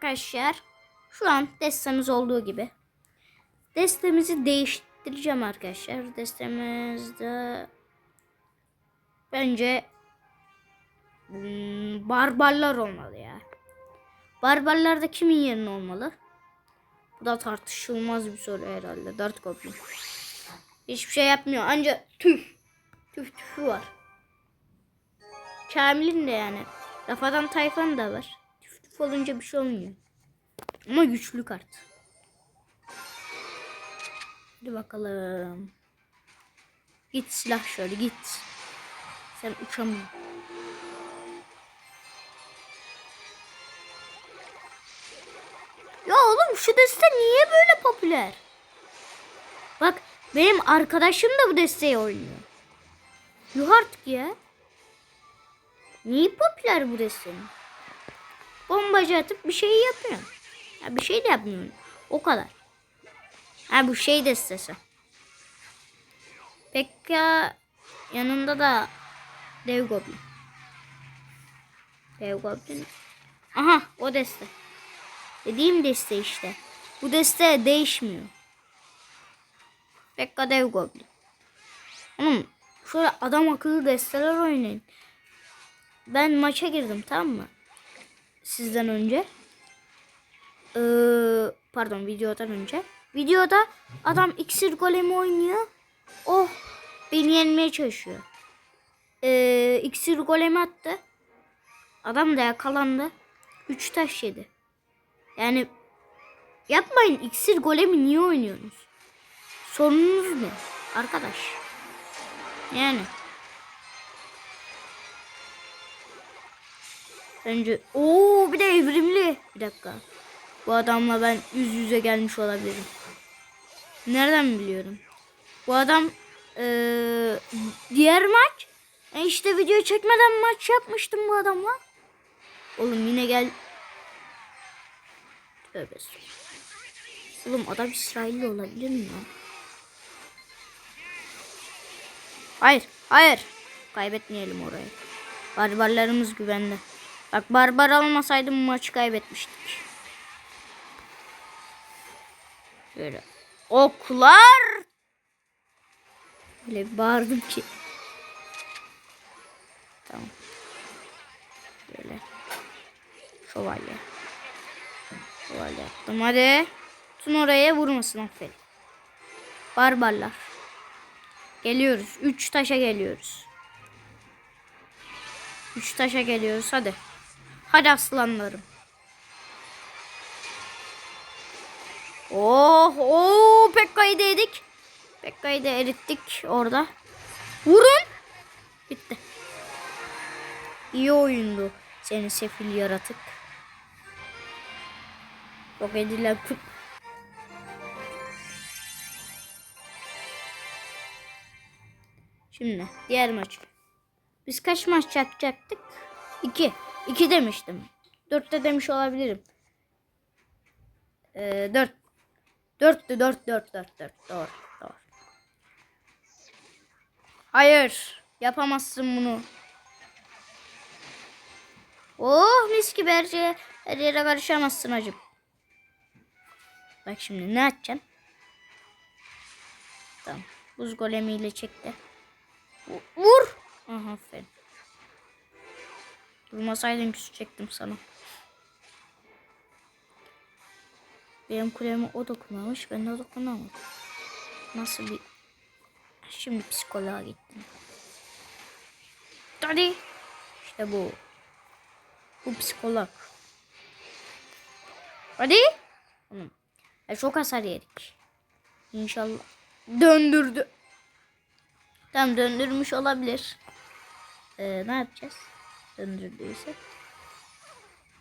arkadaşlar şu an destemiz olduğu gibi. Destemizi değiştireceğim arkadaşlar. Destemizde bence hmm, barbarlar olmalı ya. Barbarlarda kimin yerine olmalı? Bu da tartışılmaz bir soru herhalde. Dart Goblin. Hiçbir şey yapmıyor. Anca tüf. Tüf tüfü var. Kamil'in de yani. Rafadan Tayfan da var. Olunca bir şey olmuyor. Ama güçlü kart. Hadi bakalım. Git silah şöyle git. Sen uçamıyorsun. Ya oğlum şu deste niye böyle popüler? Bak benim arkadaşım da bu desteği oynuyor. Yuh artık ya. Niye popüler bu destenin? Bombacı atıp bir şey yapıyor. Ya bir şey de yapmıyor. O kadar. Ha bu şey destesi. Pekka yanında da Dev Goblin. Dev Goblin. Aha o deste. Dediğim deste işte. Bu deste değişmiyor. Pekka Dev Goblin. Oğlum şöyle adam akıllı desteler oynayın. Ben maça girdim tamam mı? Sizden önce. Ee, pardon videodan önce. Videoda adam iksir golemi oynuyor. Oh beni yenmeye çalışıyor. Ee, iksir golemi attı. Adam da yakalandı. Üç taş yedi. Yani yapmayın iksir golemi niye oynuyorsunuz? Sorununuz ne arkadaş? Yani. Bence ooo bir de evrimli. Bir dakika. Bu adamla ben yüz yüze gelmiş olabilirim. Nereden biliyorum? Bu adam eee, diğer maç e işte video çekmeden maç yapmıştım bu adamla. Oğlum yine gel. Tövbe. Oğlum adam İsrailli olabilir mi? Hayır, hayır. Kaybetmeyelim orayı. Barbarlarımız güvende. Bak barbar almasaydım maçı kaybetmiştik. Böyle oklar. Böyle bağırdım ki. Tamam. Böyle. Şövalye. Şövalye yaptım. Hadi. Tun oraya vurmasın aferin. Barbarlar. Geliyoruz. Üç taşa geliyoruz. Üç taşa geliyoruz. Hadi. Hadi aslanlarım. Oh, oh, Pekka'yı da yedik. Pekka'yı da erittik orada. Vurun. Bitti. İyi oyundu. Seni sefil yaratık. Yok edilen kut. Şimdi diğer maç. Biz kaç maç yapacaktık? İki. İki demiştim. Dörtte demiş olabilirim. Ee, dört. Dörttü dört dört dört dört. Doğru. Doğru. Hayır. Yapamazsın bunu. Oh mis gibi her şeye her yere karışamazsın hacım. Bak şimdi ne açacağım? Tamam. Buz golemiyle çekti. Vu- Vur. Aha aferin. Durmasaydın küsecektim sana. Benim kuleme o dokunmamış. Ben de dokunamadım. Nasıl bir... Şimdi psikoloğa gittim. Hadi. İşte bu. Bu psikolog. Hadi. Tamam. Ya çok hasar yedik. İnşallah. Döndürdü. Tam döndürmüş olabilir. Ee, ne yapacağız? Döndürdüyse.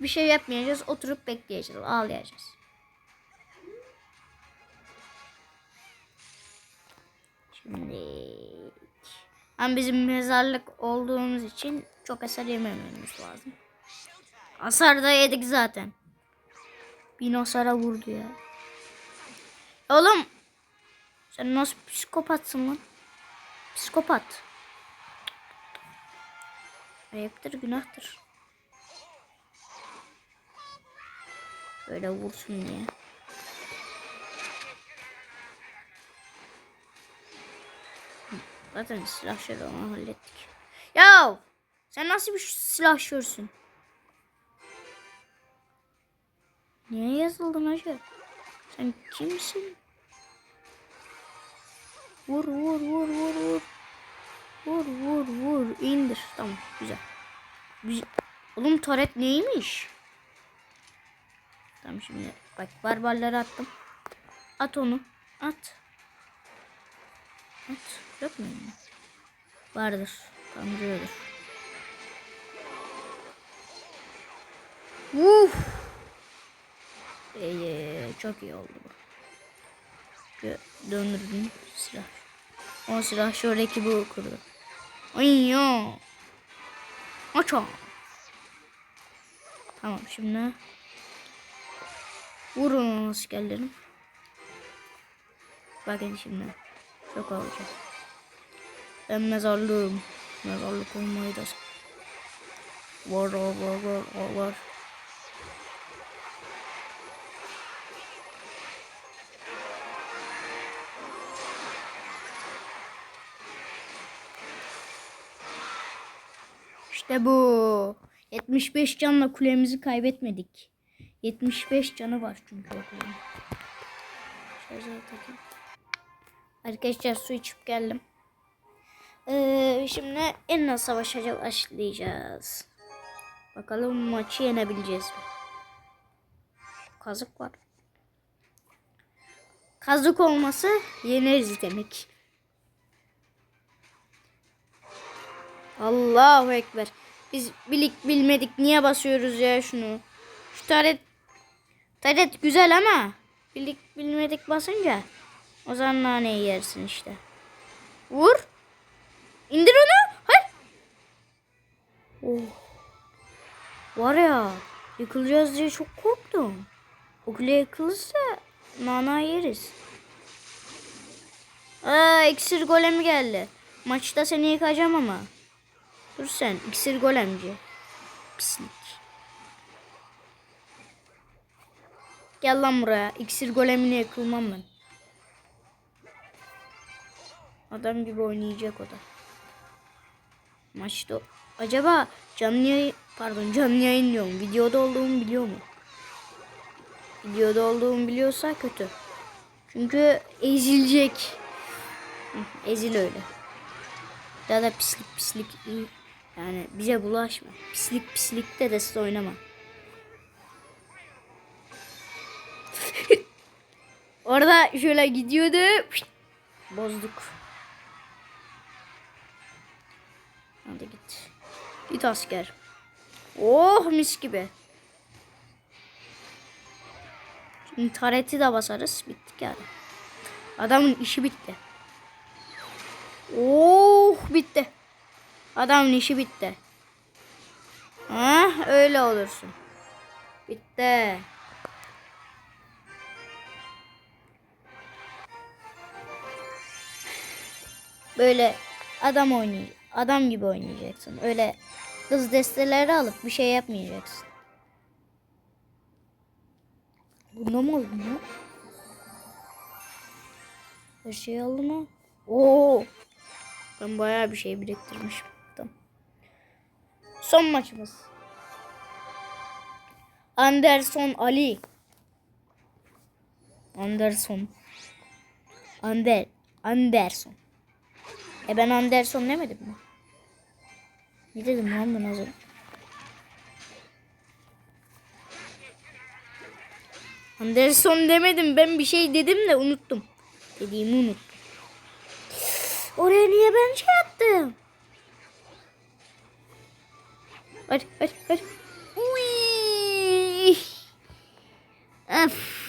Bir şey yapmayacağız. Oturup bekleyeceğiz. Ağlayacağız. Şimdi ama bizim mezarlık olduğumuz için çok hasar yemememiz lazım. Hasar da yedik zaten. Bin hasara vurdu ya. Oğlum sen nasıl psikopatsın lan? Psikopat. Ayıptır günahtır. Böyle vursun diye. Zaten silahşörü onu hallettik. Ya sen nasıl bir silahşörsün? Niye yazıldın hacı? Sen kimsin? Vur vur vur vur vur. Güzel. Güzel. Oğlum taret neymiş? Tamam şimdi bak barbarları attım. At onu. At. At. Yok mu? Vardır. Tamam duruyordur. Uf. Çok iyi oldu bu. Döndürdüm silah. O silah şuradaki bu kurdu. Ay ya. Açam. Tamam şimdi. Vurun askerlerim. Bakın şimdi. Çok olacak. Ben mezarlığım. Mezarlık olmayı da var var var var var İşte bu. 75 canla kulemizi kaybetmedik. 75 canı var çünkü o. Arkadaşlar su içip geldim. Ee, şimdi en savaşa başlayacağız. Bakalım maçı yenebileceğiz mi? Kazık var. Kazık olması yeneriz demek. Allahu Ekber. Biz bilik bilmedik niye basıyoruz ya şunu. Şu taret taret güzel ama bilik bilmedik basınca o zaman naneyi yersin işte. Vur. İndir onu. Hayır. Oh. Var ya yıkılacağız diye çok korktum. O kule yıkılırsa nana yeriz. Aa iksir golemi geldi. Maçta seni yıkacağım ama. Dur sen iksir golemci. Pislik. Gel lan buraya. İksir golemine yıkılmam ben. Adam gibi oynayacak o da. Maçta acaba canlı yayın pardon canlı yayın diyorum. Videoda olduğumu biliyor mu? Videoda olduğumu biliyorsa kötü. Çünkü ezilecek. Ezil öyle. Daha da pislik pislik. Yani bize bulaşma. Pislik pislikte de siz oynama. Orada şöyle gidiyordu. Bozduk. Hadi git. Git asker. Oh mis gibi. Şimdi tareti de basarız. Bittik yani. Adamın işi bitti. Oh bitti. Adamın işi bitti. Ha, öyle olursun. Bitti. Böyle adam oynay, adam gibi oynayacaksın. Öyle hız desteleri alıp bir şey yapmayacaksın. Bunda mı ya? Her şeyi aldım mı? Oo. Ben bayağı bir şey biriktirmişim. Son maçımız. Anderson Ali. Anderson. Ander. Anderson. E ben Anderson demedim mi? Ne dedim lan ben az? Anderson demedim. Ben bir şey dedim de unuttum. Dediğimi unuttum. Oraya niye ben şey attım? Hadi hadi hadi. Uy. Öf.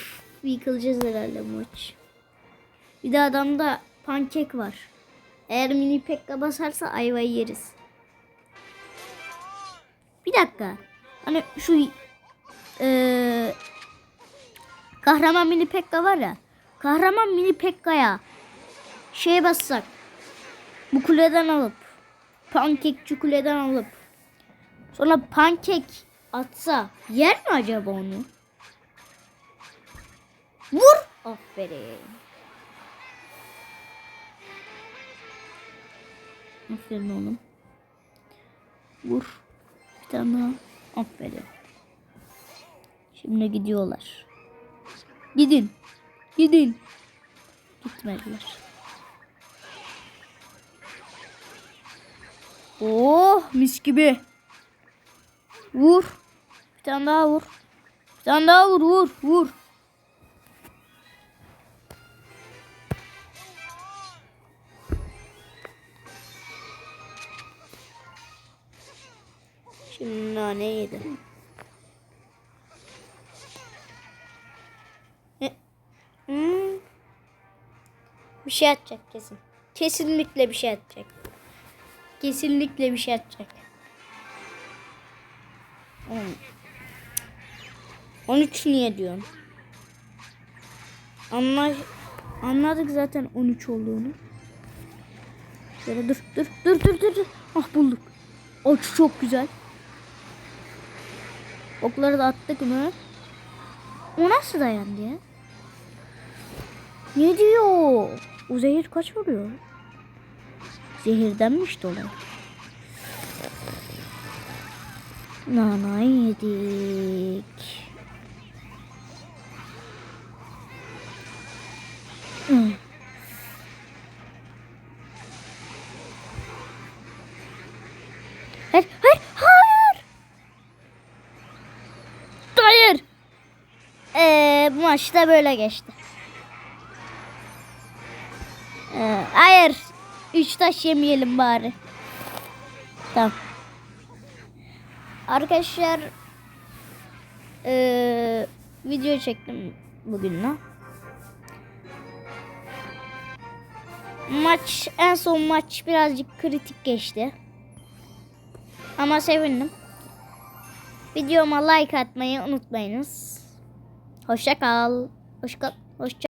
Yıkılacağız herhalde maç. Bir de adamda pankek var. Eğer mini pekka basarsa ayvayı yeriz. Bir dakika. Hani şu eee kahraman mini pekka var ya. Kahraman mini pekkaya şeye bassak bu kuleden alıp pankekçi kuleden alıp sonra pankek atsa yer mi acaba onu? Vur. Aferin. Aferin oğlum. Vur. Bir tane daha. Aferin. Şimdi gidiyorlar. Gidin. Gidin. Gitmediler. Oh mis gibi. Vur. Bir tane daha vur. Bir tane daha vur vur vur. Şimdi nane yedim. Hmm. Bir şey atacak kesin. Kesinlikle bir şey atacak. Kesinlikle bir şey atacak. On- 13 niye diyorsun? Anla anladık zaten 13 olduğunu. Şöyle dur dur dur dur dur. dur. Ah bulduk. Oç çok güzel. Okları da attık mı? O nasıl dayandı ya? Ne diyor? O zehir kaç vuruyor? Zehirdenmiş dolayı. Nana yedik. Hayır, hayır, hayır. Hayır. Ee, bu maç da böyle geçti. Ee, hayır. Üç taş yemeyelim bari. Tamam. Arkadaşlar ee, video çektim bugün de. Maç en son maç birazcık kritik geçti. Ama sevindim. Videoma like atmayı unutmayınız. Hoşça kal. Hoşça kal. Hoşça